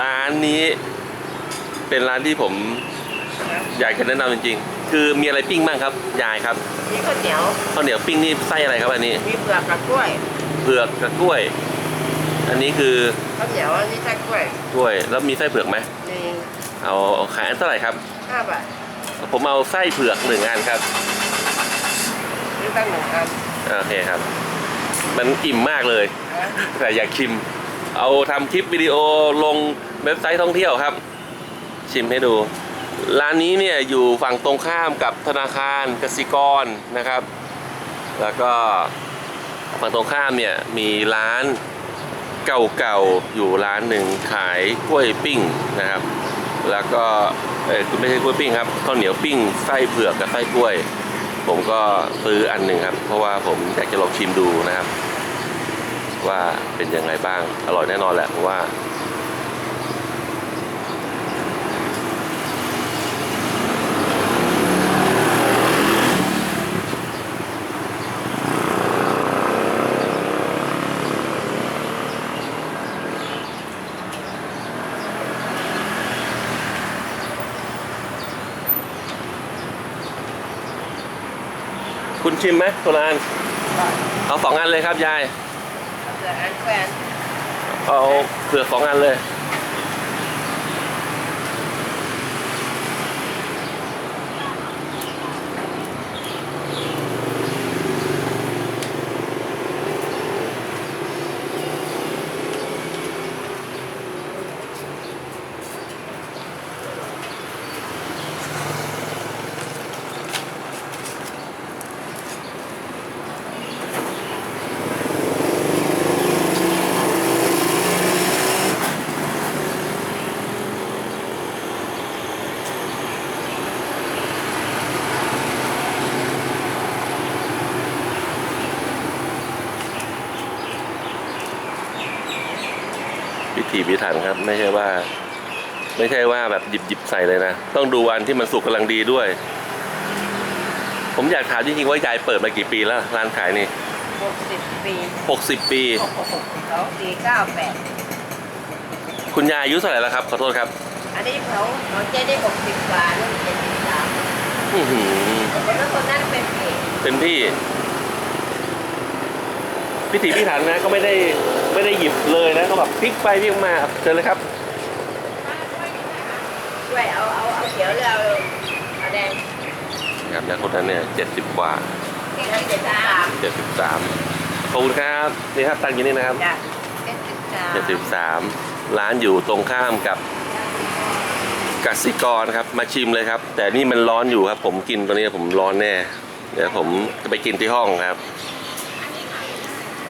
ร้านนี้เป็นร้านที่ผมอยากจะแนะนำจริงๆ คือมีอะไรปิ้งบ้างครับ ยายครับมีข้าวเหนียวข้าวเหนียวปิ้งนี่ไส้อะไรครับอันนี้ มีเผือกกับกล้วย เผือกกับกล้วย อันนี้คือข้าวเหนียวอันนี้ไส้กล้วย กล้วย แล้วมีไส้เผือกไหมมีเอาขายอันเท่าไหร่ครับห้าบาท ผมเอาไส้เผือกหนึ่งอันครับหรือตั้งหนึ่งอัน โอเคครับ มันอิ่มมากเลยนะแต่อยากชิม เอาทำคลิปวิดีโอลงเว็บไซต์ท่องเที่ยวครับ ชิมให้ดู ร้านนี้เนี่ยอยู่ฝั่งตรงข้ามกับธนาคารกสิกรนะครับ แล้วก็ฝั่งตรงข้ามเนี่ยมีร้านเก่าๆอยู่ร้านหนึ่งขายกล้วยปิ้งนะครับ แล้วก็เออไม่ใช่กล้วยปิ้งครับข้าวเหนียวปิ้งไส้เผือกกับไส้กล้วย ผมก็ซื้ออันหนึ่งครับ เพราะว่าผมอยากจะลองชิมดูนะครับ ว่าเป็นยังไงบ้าง อร่อยแน่นอนแหละเพราะว่าคุณชิมไหมโซลานเอาสองอันเลยครับ ยาย ผืออันแขวนเอาเผือกสองอันเลย พิถีพิถันครับ ไม่ใช่ว่า ไม่ใช่ว่าแบบหยิบหยิบใส่เลยนะ ต้องดูวันที่มันสุกกำลังดีด้วย ผมอยากถามจริงๆว่ายายเปิดมากี่ปีแล้ว ร้านขายนี่หกสิบปี60ปีสองสี่เก้าแปดคุณยายอายุเท่าไหร่แล้วครับ ขอโทษครับอันนี้เขาเขาเจ๊ได้หกสิบกว่านู่นเจ็ดสิบสามอื้อหือคนนั้นคนนั้นเป็นเพจเป็นพี่ พิถีพิถันนะก็ไม่ได้ไม่ได้หยิบเลยนะก็แบบพลิกไปพลิกมาครับเชิญเลยครับด้วยเอาเอาเอาเขียวหรือเอาเอาแดงครับยาคนนั้นเนี่ยเจ็ดสิบกว่านี่ให้เจ็ดสามเจ็ดสิบสามขอบคุณครับนี่ครับตั้งอยู่นี่นะครับจ้ะเจ็ดสิบสามเจ็ดสิบสามร้านอยู่ตรงข้ามกับกสิกรครับมาชิมเลยครับ แต่นี่มันร้อนอยู่ครับ ผมกินตัวนี้ผมร้อนแน่เดี๋ยวผมจะไปกินที่ห้องครับ